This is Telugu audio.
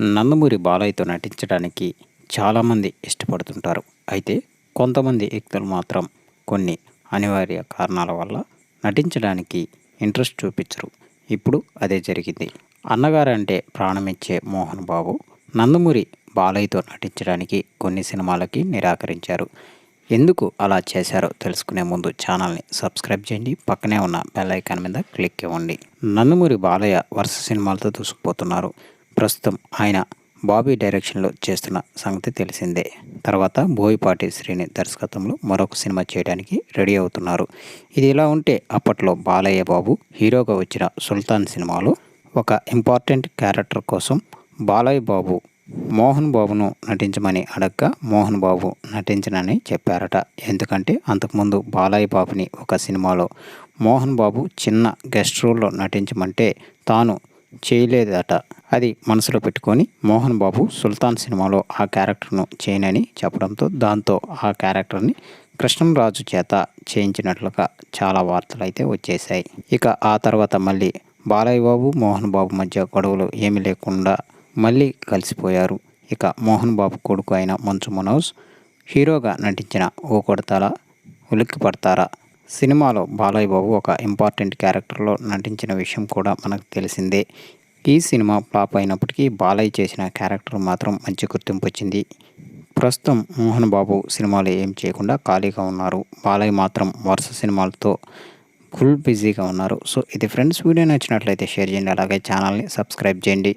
నందమూరి బాలయ్యతో నటించడానికి చాలామంది ఇష్టపడుతుంటారు. అయితే కొంతమంది వ్యక్తులు మాత్రం కొన్ని అనివార్య కారణాల వల్ల నటించడానికి ఇంట్రెస్ట్ చూపించరు. ఇప్పుడు అదే జరిగింది. అన్నగారంటే ప్రాణమిచ్చే మోహన్ బాబు నందమూరి బాలయ్యతో నటించడానికి కొన్ని సినిమాలకి నిరాకరించారు. ఎందుకు అలా చేశారో తెలుసుకునే ముందు ఛానల్ని సబ్స్క్రైబ్ చేయండి. పక్కనే ఉన్న బెల్ ఐకాన్ మీద క్లిక్ ఇవ్వండి. నందమూరి బాలయ్య వరుస సినిమాలతో దూసుకుపోతున్నారు. ప్రస్తుతం ఆయన బాబీ డైరెక్షన్లో చేస్తున్న సంగతి తెలిసిందే. తర్వాత బోయపాటి శ్రీని దర్శకత్వంలో మరొక సినిమా చేయడానికి రెడీ అవుతున్నారు. ఇది ఇలా ఉంటే అప్పట్లో బాలయ్య బాబు హీరోగా వచ్చిన సుల్తాన్ సినిమాలో ఒక ఇంపార్టెంట్ క్యారెక్టర్ కోసం బాలయ్య బాబు మోహన్ బాబును నటించమని అడగ్గా మోహన్ బాబు నటించనని చెప్పారట. ఎందుకంటే అంతకుముందు బాలయ్య బాబుని ఒక సినిమాలో మోహన్ బాబు చిన్న గెస్ట్ రోల్లో నటించమంటే తాను చేయలేదట. అది మనసులో పెట్టుకొని మోహన్ బాబు సుల్తాన్ సినిమాలో ఆ క్యారెక్టర్ను చేయనని చెప్పడంతో దాంతో ఆ క్యారెక్టర్ని కృష్ణంరాజు చేత చేయించినట్లుగా చాలా వార్తలు అయితే వచ్చేసాయి ఇక ఆ తర్వాత మళ్ళీ బాలయ్య బాబు మోహన్ బాబు మధ్య గొడవలు ఏమీ లేకుండా మళ్ళీ కలిసిపోయారు. ఇక మోహన్ బాబు కొడుకు అయిన మంచు మనోజ్ హీరోగా నటించిన ఓ కొడతారా ఉలిక్కి పడతారా సినిమాలో బాలయ్య బాబు ఒక ఇంపార్టెంట్ క్యారెక్టర్లో నటించిన విషయం కూడా మనకు తెలిసిందే. ఈ సినిమా ఫ్లాప్ అయినప్పటికీ బాలయ్య చేసిన క్యారెక్టర్ మాత్రం మంచి గుర్తింపు వచ్చింది. ప్రస్తుతం మోహన్ బాబు సినిమాలు ఏం చేయకుండా ఖాళీగా ఉన్నారు. బాలయ్య మాత్రం వరుస సినిమాలతో ఫుల్ బిజీగా ఉన్నారు. సో ఇది ఫ్రెండ్స్ వీడియో నచ్చినట్లయితే షేర్ చేయండి. అలాగే ఛానల్ని సబ్స్క్రైబ్ చేయండి.